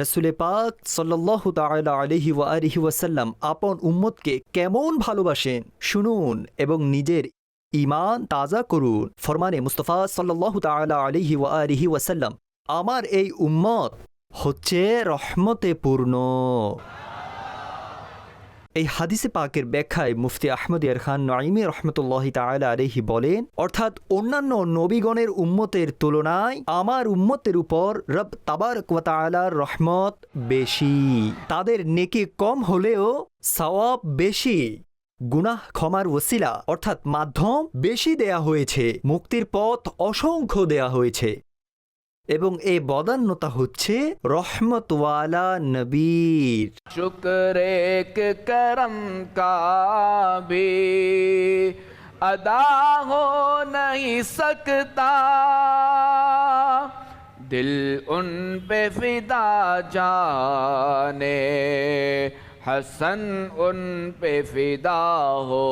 রসুলে পাক সাল্লাহ তাআলা আলহি ওয়া আলহি ওয়াসাল্লাম আপন উম্মতকে কেমন ভালোবাসেন? শুনুন এবং নিজের ইমান তাজা করুন। ফরমানে মুস্তফা সাল্লাহ তালা আলহি ওয়া আলহি ওয়াসাল্লাম, আমার এই উম্মত হচ্ছে রহমতে পূর্ণ এই হাদিসে পাকের ব্যাখ্যায় মুফতি আহমদ ইয়ার খান নাইমি রহমতুল্লাহ তাআলা আলহি বলেন, অর্থাৎ অন্যান্য নবীগণের উম্মতের তুলনায় আমার উম্মতের উপর রব তাবার তাআলার রহমত বেশি। তাদের নেকি কম হলেও সওয়াব বেশি। গুনাহ ক্ষমার ওসিলা, অর্থাৎ মাধ্যম বেশি দেয়া হয়েছে। মুক্তির পথ অসংখ্য দেয়া হয়েছে। এবং এই বদান্যতা হচ্ছে রহমতওয়ালা নবীর शुक्र एक करम का भी अदा हो नहीं सकता दिल उन पे फिदा जाने हसन उन पे फिदा हो